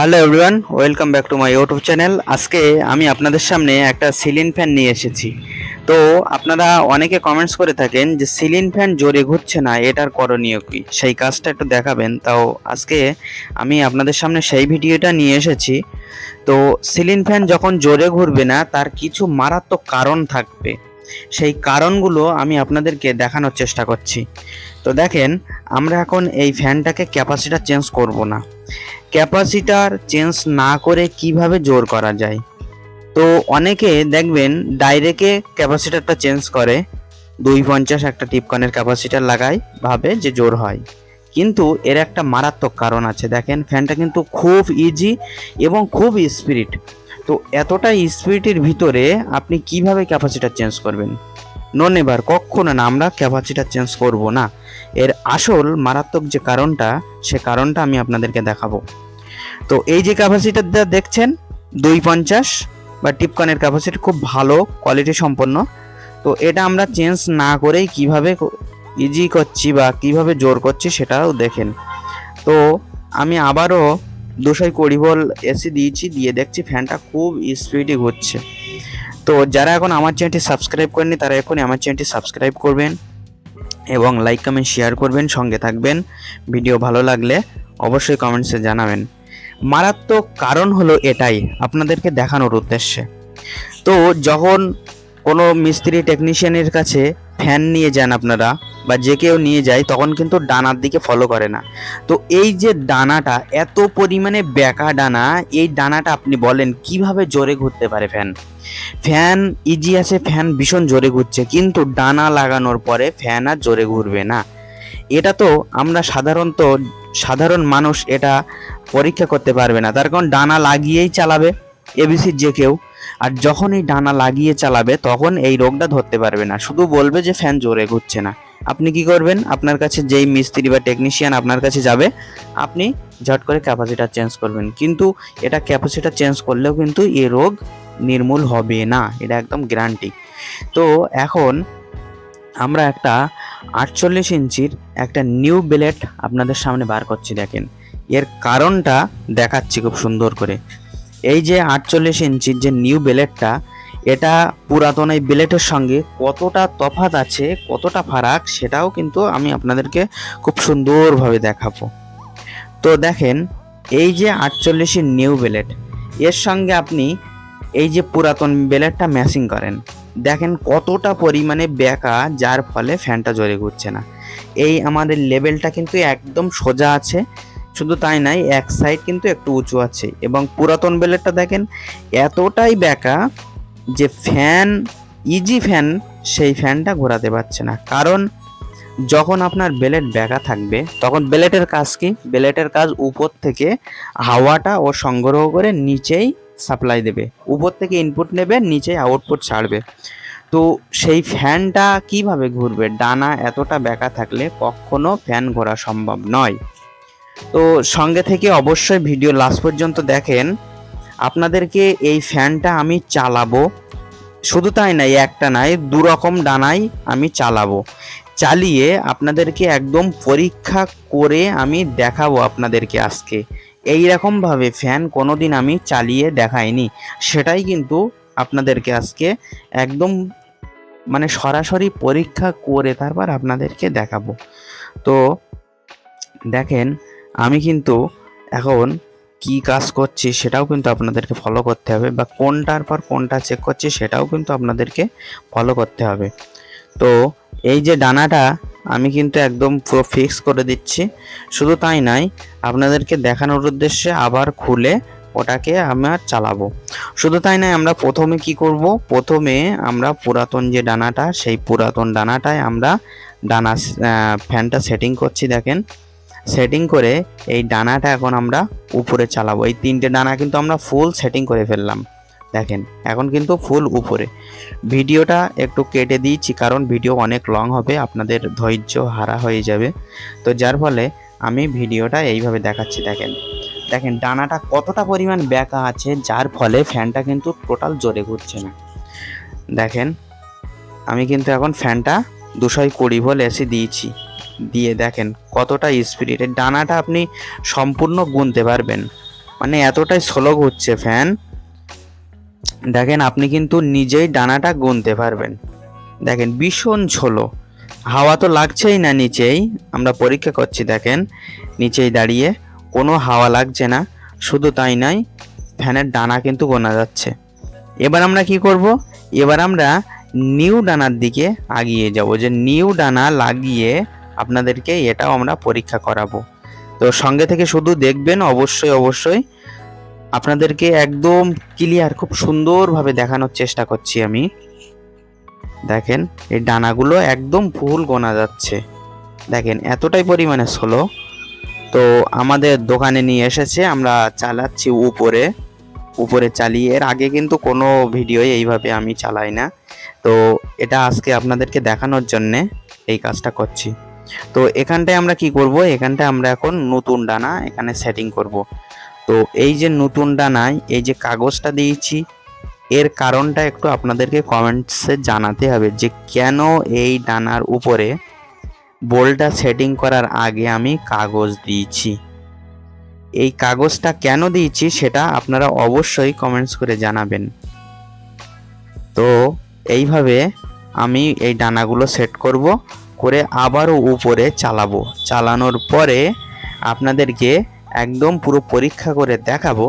Hello everyone welcome back to my YouTube channel আজকে আমি আপনাদের সামনে একটা সিলিং ফ্যান নিয়ে এসেছি। তো আপনারা অনেকে কমেন্টস করে থাকেন যে সিলিং ফ্যান জোরে ঘুরছে না, এটার করণীয় কি? সেই কাজটা একটু দেখাবেন। তাও আজকে আমি আপনাদের সামনে সেই ভিডিওটা নিয়ে এসেছি। তো সিলিং ফ্যান যখন জোরে ঘুরবে না, তার কিছু মারাত্মক কারণ থাকবে। সেই কারণগুলো আমি আপনাদেরকে দেখানোর চেষ্টা করছি। তো দেখেন, আমরা এখন এই ফ্যানটাকে ক্যাপাসিটার চেঞ্জ করব না। ক্যাপাসিটার চেঞ্জ না করে কীভাবে জোর করা যায়? তো অনেকে দেখবেন ডাইরেক্টে ক্যাপাসিটারটা চেঞ্জ করে দুই পঞ্চাশ একটা টিপকনের ক্যাপাসিটার লাগায়, ভাবে যে জোর হয়। কিন্তু এর একটা মারাত্মক কারণ আছে। দেখেন, ফ্যানটা কিন্তু খুব ইজি এবং খুব স্পিরিট তো এতটা স্পিডের ভিতরে আপনি কীভাবে ক্যাপাসিটার চেঞ্জ করবেন? নন এবার কখনো না, আমরা ক্যাপাসিটার চেঞ্জ করব না। এর আসল, মারাত্মক যে কারণটা, সে কারণটা আমি আপনাদেরকে দেখাবো। তো এই যে ক্যাপাসিটারটা দেখছেন, দুই পঞ্চাশ, বা টিপকনের ক্যাপাসিটি খুব ভালো কোয়ালিটি সম্পন্ন। তো এটা আমরা চেঞ্জ না করেই কীভাবে ইজি করছি বা কীভাবে জোর করছি সেটাও দেখেন। তো আমি আবারও দুশোই কুড়ি ভোল্ট এসি দিয়েছি, দিয়ে দেখছি ফ্যানটা খুব স্পিডে ঘুরছে। তো যারা এখন আমার চ্যানেলটি সাবস্ক্রাইব করেনি তারা এখনই আমার চ্যানেলটি সাবস্ক্রাইব করবেন এবং লাইক, কমেন্ট, শেয়ার করবেন, সঙ্গে থাকবেন। ভিডিও ভালো লাগলে অবশ্যই কমেন্টসে জানাবেন। মারাত্মক কারণ হলো এটাই, আপনাদেরকে দেখানোর উদ্দেশ্যে। তো যখন কোনো মিস্ত্রি, টেকনিশিয়ানের কাছে ফ্যান নিয়ে যান আপনারা বা যে কেউ নিয়ে যায় তখন কিন্তু ডানার দিকে ফলো করে না। তো এই যে ডানাটা, এত পরিমাণে বেঁকা ডানা, এই ডানাটা আপনি বলেন কীভাবে জোরে ঘুরতে পারে ফ্যান ফ্যান ইজি আছে ফ্যান ভীষণ জোরে ঘুরছে, কিন্তু ডানা লাগানোর পরে ফ্যান আর জোরে ঘুরবে না। এটা তো আমরা সাধারণত, সাধারণ মানুষ এটা পরীক্ষা করতে পারবে না। তার কারণ ডানা লাগিয়েই চালাবে এবিসির যে কেউ। আর যখন এই ডানা লাগিয়ে চালাবে, তখন এই রোগটা ধরতে পারবে না। শুধু বলবে যে ফ্যান জোরে ঘুরছে না। আপনি কি করবেন? আপনার কাছে যেই মিস্ত্রি বা টেকনিশিয়ান আপনার কাছে যাবে, আপনি ঝট করে ক্যাপাসিটার চেঞ্জ করবেন। কিন্তু এটা ক্যাপাসিটার চেঞ্জ করলেও কিন্তু এই রোগ নির্মূল হবে না। এটা একদম গ্যারান্টি তো এখন আমরা একটা আটচল্লিশ ইঞ্চির একটা নিউ ব্লেড আপনাদের সামনে বার করছি দেখেন। এর কারণটা দেখাচ্ছি খুব সুন্দর করে। এই যে আটচল্লিশ ইঞ্চির যে নিউ ব্লেডটা এটা পুরাতন এই ব্লেডের সঙ্গে কতটা তফাৎ আছে, কতটা ফারাক, সেটাও কিন্তু আমি আপনাদেরকে খুব সুন্দরভাবে দেখাবো। তো দেখেন, এই যে আটচল্লিশের নিউ ব্লেড এর সঙ্গে আপনি এই যে পুরাতন ব্লেডটা ম্যাচিং করেন, দেখেন কতটা পরিমাণে বেঁকা, যার ফলে ফ্যানটা জোরে ঘুরছে না। এই আমাদের লেভেলটা কিন্তু একদম সোজা আছে, শুধু তাই নাই, এক সাইড কিন্তু একটু উঁচু আছে। এবং পুরাতন বেলেটটা দেখেন, এতটাই বেঁকা যে ফ্যান ইজি ফ্যান, সেই ফ্যানটা ঘোরাতে পারছে না। কারণ যখন আপনার বেলেট বেঁকা থাকবে, তখন বেলেটের কাজ কি? বেলেটের কাজ উপর থেকে হাওয়াটা ও সংগ্রহ করে নিচেই সাপ্লাই দেবে। উপর থেকে ইনপুট নেবে, নিচেই আউটপুট ছাড়বে। তো সেই ফ্যানটা কীভাবে ঘুরবে? ডানা এতটা ব্যাকা থাকলে কখনো ফ্যান ঘোরা সম্ভব নয়। তো সঙ্গে থেকে অবশ্যই ভিডিও লাস্ট পর্যন্ত দেখেন। আপনাদেরকে এই ফ্যানটা আমি চালাবো। শুধু তাই নাই, একটা নাই দু রকম ডানাই আমি চালাবো। চালিয়ে আপনাদেরকে একদম পরীক্ষা করে আমি দেখাবো আপনাদেরকে আজকে। এই রকমভাবে ফ্যান কোনোদিন আমি চালিয়ে দেখাইনি। সেটাই কিন্তু আপনাদেরকে আজকে একদম মানে সরাসরি পরীক্ষা করে তারপর আপনাদেরকে দেখাবো। তো দেখেন, আমি কিন্তু এখন কি কাজ করছি সেটাও কিন্তু আপনাদেরকে ফলো করতে হবে বা কোনটার পর কোনটা চেক করছি সেটাও কিন্তু আপনাদেরকে ফলো করতে হবে। তো এই যে ডানাটা আমি কিন্তু একদম পুরো ফিক্স করে দিচ্ছি। শুধু তাই নয়, আপনাদেরকে দেখানোর উদ্দেশ্যে আবার খুলে ওটাকে আমরা চালাবো। শুধু তাই নয়, আমরা প্রথমে কি করব? প্রথমে আমরা পুরাতন যে ডানাটা, সেই পুরাতন ডানাটায় আমরা ডানা ফ্যানটা সেটিং করছি, দেখেন। সেটিং করে এই ডানাটা এখন আমরা উপরে চালাবো। এই তিনটে ডানা কিন্তু আমরা ফুল সেটিং করে ফেললাম। দেখেন, এখন কিন্তু ফুল উপরে। ভিডিওটা একটু কেটে দিয়েছি কারণ ভিডিও অনেক লং হবে, আপনাদের ধৈর্য হারা হয়ে যাবে। তো যার ফলে আমি ভিডিওটা এইভাবে দেখাচ্ছি, দেখেন। দেখেন, ডানাটা কতটা পরিমাণ ব্যাকা আছে, যার ফলে ফ্যানটা কিন্তু টোটাল জোরে ঘুরছে না। দেখেন, আমি কিন্তু এখন ফ্যানটা দুশোই কুড়ি ভোল এসে দিয়েছি। দিয়ে দেখেন কতটা স্পিরিটের ডানাটা আপনি সম্পূর্ণ গুনতে পারবেন। মানে এতটাই স্লো ঘুরছে ফ্যান দেখেন আপনি কিন্তু নিজেই ডানাটা গুনতে পারবেন। দেখেন ভীষণ ছোলো হাওয়া তো লাগছেই না নিচেই। আমরা পরীক্ষা করছি, দেখেন নিচেই দাঁড়িয়ে। কোনো হাওয়া লাগছে না। শুধু তাই নয় ফ্যানের ডানা কিন্তু গোনা যাচ্ছে। এবার আমরা কি করব? এবার আমরা নিউ ডানার দিকে আগিয়ে যাব। যে নিউ ডানা লাগিয়ে আপনাদেরকে এটাও আমরা পরীক্ষা করাবো। তো সঙ্গে থেকে শুধু দেখবেন, অবশ্যই অবশ্যই আপনাদেরকে একদম ক্লিয়ার খুব সুন্দরভাবে দেখানোর চেষ্টা করছি আমি। দেখেন, এই ডানাগুলো একদম ফুল গোনা যাচ্ছে। দেখেন, এতটাই পরিমাণে স্লো তো আমাদের দোকানে নিয়ে এসেছে, আমরা চালাচ্ছি উপরে। উপরে চালিয়ে, এর আগে কিন্তু কোনো ভিডিও এইভাবে আমি চালাই না। তো এটা আজকে আপনাদেরকে দেখানোর জন্যে এই কাজটা করছি। তো এখানটায় আমরা কি করব? এখানটায় আমরা এখন নতুন ডানা এখানে সেটিং করব। তো এই যে নতুন ডানায় এই যে কাগজটা দিয়েছি, এর কারণটা একটু আপনাদেরকে কমেন্টসে জানাতে হবে যে কেন এই ডানার উপরে বোল্টটা সেটিং করার আগে আমি কাগজ দিয়েছি। এই কাগজটা কেন দিয়েছি সেটা আপনারা অবশ্যই কমেন্টস করে জানাবেন। তো এইভাবে আমি এই ডানাগুলো সেট করব। করে আবারও উপরে চালাবো। চালানোর পরে আপনাদেরকে একদম পুরো পরীক্ষা করে দেখাবো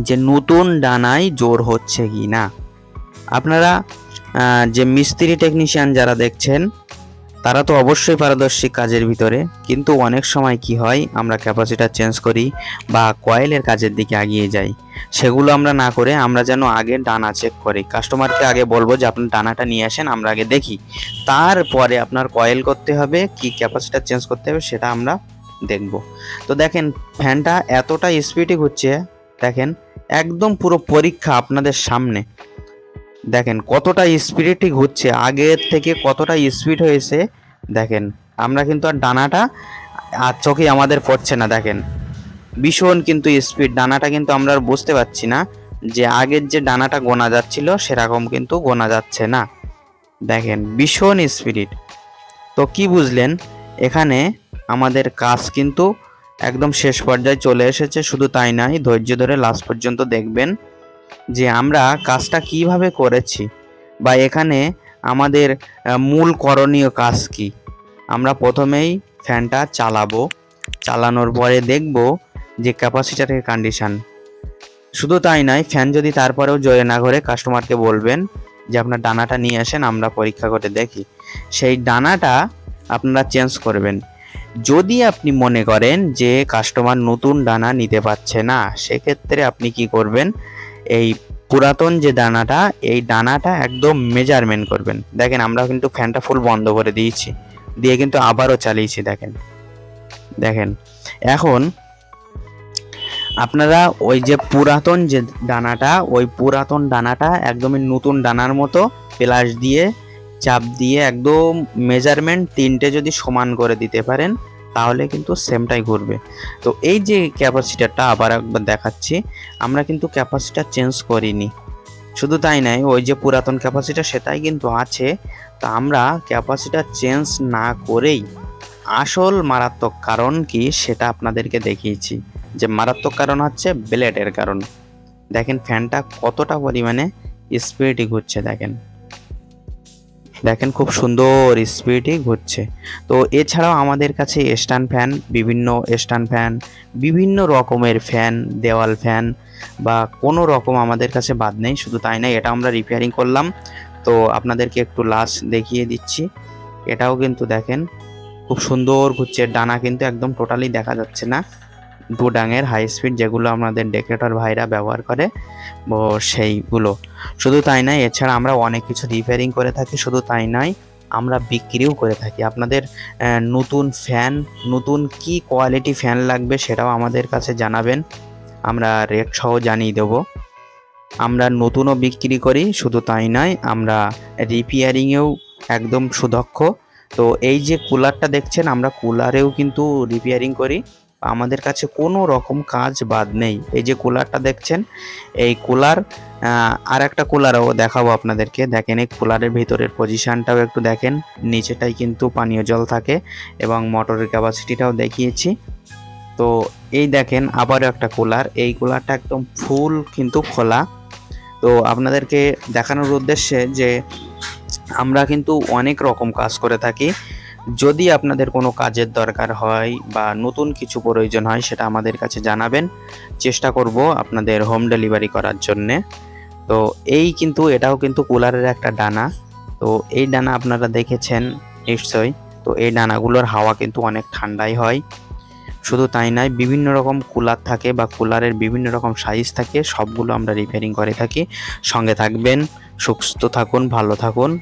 যে নতুন ডানায় জোর হচ্ছে কি না আপনারা যে মিস্ত্রি টেকনিশিয়ান যারা দেখছেন তারা তো অবশ্যই পারদর্শী কাজের ভিতরে, কিন্তু অনেক সময় কি হয়, আমরা ক্যাপাসিটার চেঞ্জ করি বা কয়েলের কাজের দিকে এগিয়ে যাই। সেগুলো আমরা না করে আমরা যেন আগে ডানা চেক করি। কাস্টমারকে আগে বলব যে আপনার ডানাটা নিয়ে আসেন, আমরা আগে দেখি। তারপরে আপনার কয়েল করতে হবে, কি ক্যাপাসিটার চেঞ্জ করতে হবে সেটা আমরা দেখব। তো দেখেন ফ্যানটা এতটা স্পিডে ঘুরছে, দেখেন, একদম পুরো পরীক্ষা আপনাদের সামনে। দেখেন কতটা স্পিডে হচ্ছে, আগের থেকে কতটা স্পিড হয়েছে, দেখেন। আমরা কিন্তু আর ডানাটা আর চোখে আমাদের পড়ছে না, দেখেন। ভীষণ কিন্তু স্পিড ডানাটা কিন্তু আমরা আর বুঝতে পারছি না যে আগের যে ডানাটা গোনা যাচ্ছিল, সেরকম কিন্তু গোনা যাচ্ছে না। দেখেন, ভীষণ স্পিরিট তো কি বুঝলেন? এখানে আমাদের কাজ কিন্তু একদম শেষ পর্যায়ে চলে এসেছে, শুধু তাই নয়, ধৈর্য ধরে লাস্ট পর্যন্ত দেখবেন। যে আমরা কাজটা কীভাবে করেছি বা এখানে আমাদের মূল করণীয় কাজ কি। আমরা প্রথমেই ফ্যানটা চালাবো। চালানোর পরে দেখব যে ক্যাপাসিটারের কন্ডিশন শুধু তাই নয়, ফ্যান যদি তারপরেও জয়ে না করে কাস্টমারকে বলবেন যে আপনার ডানাটা নিয়ে আসেন, আমরা পরীক্ষা করে দেখি। সেই ডানাটা আপনারা চেঞ্জ করবেন। যদি আপনি মনে করেন যে কাস্টমার নতুন ডানা নিতে পারছে না, সেক্ষেত্রে আপনি কি করবেন? এই পুরাতন যে দানাটা, এই দানাটা একদম মেজারমেন্ট করবেন। দেখেন আমরা কিন্তু ফ্যানটা ফুল বন্ধ করে দিয়েছি। দিয়ে কিন্তু আবারও চালিয়েছি, দেখেন। দেখেন, এখন আপনারা ওই যে পুরাতন যে দানাটা, ওই পুরাতন দানাটা একদমই নতুন দানার মতো প্লাস দিয়ে, চাপ দিয়ে একদম মেজারমেন্ট তিনটে যদি সমান করে দিতে পারেন তাহলে কিন্তু সেমটাই ঘুরবে তো এই যে ক্যাপাসিটারটা আবার একবার দেখাচ্ছি, আমরা কিন্তু ক্যাপাসিটার চেঞ্জ করিনি। শুধু তাই নয় ওই যে পুরাতন ক্যাপাসিটার সেটাই কিন্তু আছে। তা আমরা ক্যাপাসিটার চেঞ্জ না করেই আসল মারাত্মক কারণ কি সেটা আপনাদেরকে দেখিয়েছি। যে মারাত্মক কারণ হচ্ছে ব্লেডের কারণ। দেখেন ফ্যানটা কতটা পরিমাণে স্পিডই ঘুরছে, দেখেন। দেখেন খুব সুন্দর স্পিডই ঘুরছে। তো এছাড়াও আমাদের কাছে স্ট্যান্ড ফ্যান বিভিন্ন স্ট্যান্ড ফ্যান বিভিন্ন রকমের ফ্যান দেওয়াল ফ্যান বা কোনো রকম আমাদের কাছে বাদ নেই, শুধু তাই না এটা আমরা রিপেয়ারিং করলাম। তো আপনাদেরকে একটু লাস্ট দেখিয়ে দিচ্ছি। এটাও কিন্তু দেখেন, খুব সুন্দর ঘুরছে, ডানা কিন্তু একদম টোটালি দেখা যাচ্ছে না। ডুডাঙের হাই স্পিড যেগুলো আমাদের ডেকোরেটর ভাইরা ব্যবহার করে সেইগুলো। শুধু তাই নয়, এছাড়া আমরা অনেক কিছু রিপেয়ারিং করে থাকি, শুধু তাই নয়, আমরা বিক্রিও করে থাকি। আপনাদের নতুন ফ্যান নতুন কি কোয়ালিটি ফ্যান লাগবে সেটাও আমাদের কাছে জানাবেন। আমরা রেট সহ জানিয়ে দেবো। আমরা নতুনও বিক্রি করি, শুধু তাই নয়, আমরা রিপেয়ারিংয়েও একদম সুদক্ষ। তো এই যে কুলারটা দেখছেন, আমরা কুলারেও কিন্তু রিপেয়ারিং করি। আমাদের কাছে কোনো রকম কাজ বাদ নেই। এই যে কুলারটা দেখছেন, এই কুলার আর একটা কুলারও দেখাবো আপনাদেরকে। দেখেন, এই কুলারের ভিতরের পজিশনটাও একটু দেখেন। নিচেটাই কিন্তু পানীয় জল থাকে এবং মোটরের ক্যাপাসিটিটাও দেখিয়েছি। তো এই দেখেন, আবারও একটা কুলার। এই কুলারটা একদম ফুল কিন্তু খোলা। তো আপনাদেরকে দেখানোর উদ্দেশ্যে যে আমরা কিন্তু অনেক রকম কাজ করে থাকি। যদি আপনাদের কোনো কাজের দরকার হয় বা নতুন কিছু প্রয়োজন হয়, সেটা আমাদের কাছে জানাবেন। চেষ্টা করব আপনাদের হোম ডেলিভারি করার জন্যে। তো এই কিন্তু, এটাও কিন্তু কুলারের একটা ডানা। তো এই ডানা আপনারা দেখেছেন নিশ্চয়ই। তো এই ডানাগুলোর হাওয়া কিন্তু অনেক ঠান্ডাই হয়। শুধু তাই নয়, বিভিন্ন রকম কুলার থাকে বা কুলারের বিভিন্ন রকম সাইজ থাকে, সবগুলো আমরা রিপেয়ারিং করে থাকি। সঙ্গে থাকবেন, সুস্থ থাকুন, ভালো থাকুন।